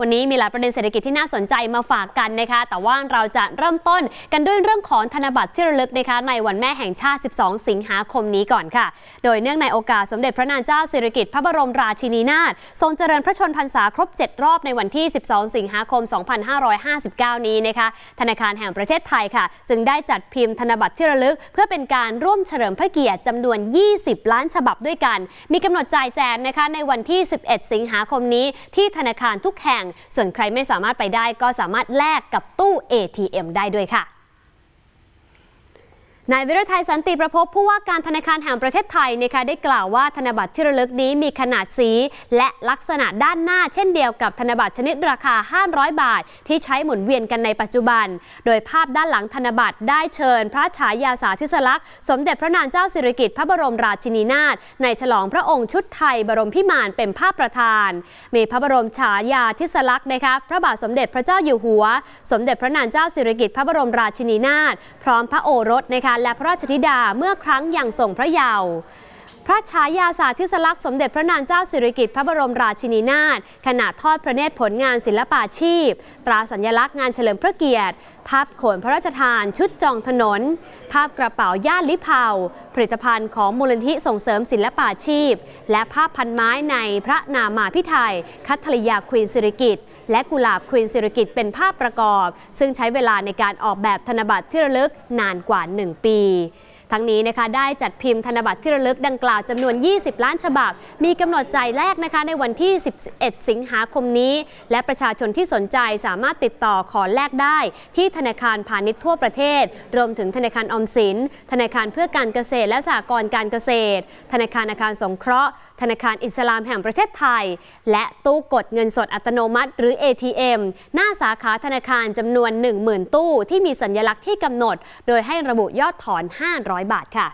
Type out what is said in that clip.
วันนี้มีหลายประเด็นเศรษฐกิจที่น่าสนใจมาฝากกันนะคะ แต่ว่าเราจะเริ่มต้นกันด้วยเรื่องของธนบัตรที่ระลึกนะคะในวันแม่แห่งชาติ 12 สิงหาคมนี้ก่อนค่ะ โดยเนื่องในโอกาสสมเด็จพระนางเจ้าสิริกิติ์พระบรมราชินีนาถทรงเจริญพระชนพรรษาครบ 7 รอบในวันที่ 12 สิงหาคม 2559 นี้นะคะ ธนาคารแห่งประเทศไทยค่ะ จึงได้จัดพิมพ์ธนบัตรที่ระลึก เพื่อเป็นการร่วมเฉลิมพระเกียรติจำนวน 20 ล้านฉบับด้วยกัน มีกำหนดจ่ายแจกนะคะในวันที่ 11 สิงหาคมนี้ที่ธนาคารทุกแห่งส่วนใครไม่สามารถไปได้ก็สามารถแลกกับตู้ ATM ได้ด้วยค่ะ นายวิรไทยสันติประพบผู้ว่าการธนาคารแห่งประเทศไทยนะคะได้กล่าวว่าธนบัตรที่ระลึกนี้มีขนาดสี และลักษณะด้านหน้าเช่นเดียวกับธนบัตรชนิดราคา 500 บาท ที่ใช้หมุนเวียนกันในปัจจุบัน โดยภาพด้านหลังธนบัตรได้เชิญ พระฉายาสาธิสลักษณ์สมเด็จพระนางเจ้าสิริกิติ์พระบรมราชินีนาถในฉลองพระองค์ชุดไทยบรมพิมานเป็นภาพประธาน มีพระบรมฉายาธิสลักษณ์นะคะพระบาทสมเด็จพระเจ้าอยู่หัว สมเด็จพระนางเจ้าสิริกิติ์พระบรมราชินีนาถพร้อมพระโอรสนะคะและพระราชธิดาเมื่อครั้งยังทรงพระเยาว์พระฉายาสาธิสลักษณ์สมเด็จพระนางเจ้าสิริกิติ์พระบรมราชินีนาถขณะทอดพระเนตรผลงานศิลปาชีพ ตราสัญลักษณ์งานเฉลิมพระเกียรติภาพโขนพระราชทาน ชุดจองถนน ภาพกระเป๋าย่านลิเผาผลิตภัณฑ์ของมูลนิธิส่งเสริมศิลปาชีพ และภาพพันไม้ในพระนามาพิไทยคัทธริยาควีนสิริกิติ์ และกุหลาบควีนสิริกิตเป็นภาพประกอบ ซึ่งใช้เวลาในการออกแบบธนบัตรที่ระลึกนานกว่า 1 ปี ทั้งนี้นะคะได้จัดพิมพ์ธนบัตรที่ระลึกดังกล่าวจำนวน 20 ล้านฉบับ มีกำหนดจ่ายแรกนะคะในวันที่ 11 สิงหาคมนี้ และประชาชนที่สนใจสามารถติดต่อขอแลกได้ ที่ธนาคารพาณิชย์ทั่วประเทศ รวมถึงธนาคารออมสิน ธนาคารเพื่อการเกษตรและสหกรณ์การเกษตร ธนาคารอาคารสงเคราะห์ ธนาคารอิสลามแห่งประเทศไทย และตู้กดเงินสดอัตโนมัติ หรือ ATM หน้าสาขาธนาคารจำนวน 10,000 ตู้ ที่มีสัญลักษณ์ที่กำหนด โดยให้ระบุยอดถอน 500บาทค่ะ